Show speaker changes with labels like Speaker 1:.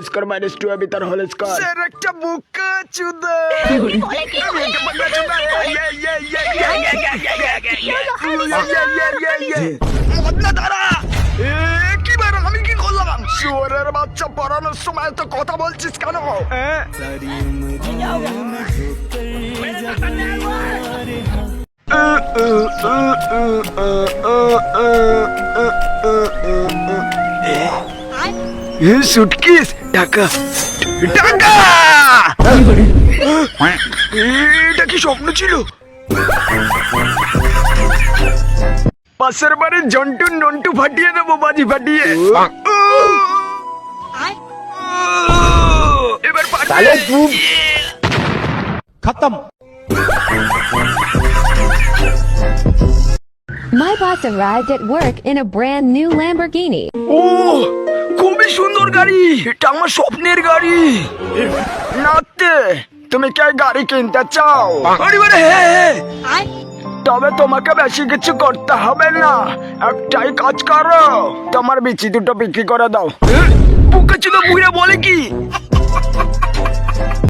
Speaker 1: Score minus two আমি তার হল স্কোর
Speaker 2: স্যার একটা বোকা চুদা
Speaker 3: বলে কি হয়?
Speaker 2: মদনা দাঁড়া এ, কি বার আমি কি করলাম শুয়ারের বাচ্চা পড়ানোর সময় তো কথা বলছিস কেন হ্যাঁ? এ সুটকিস টাকা টাকা এটা কি স্বপ্ন ছিল পাশের বাড়ির জন্টু নন্টু ফাটিয়ে দেবো বাজি ফাটিয়ে এবার
Speaker 1: তুই
Speaker 4: My boss arrived at work in a brand new Lamborghini.
Speaker 2: খুবই সুন্দর গাড়ি? এটা আমার স্বপ্নের গাড়ি। নাতে তুমি কে গাড়ি কিনতে চাও? হ্যাঁ হ্যাঁ তবে তোমাকে বেশি কিছু করতে হবে না। একটাই কাজ করো। তোমার বিচি দুটো বিক্রি করে দাও। বুকে ছিল বুড়ে বলে কি?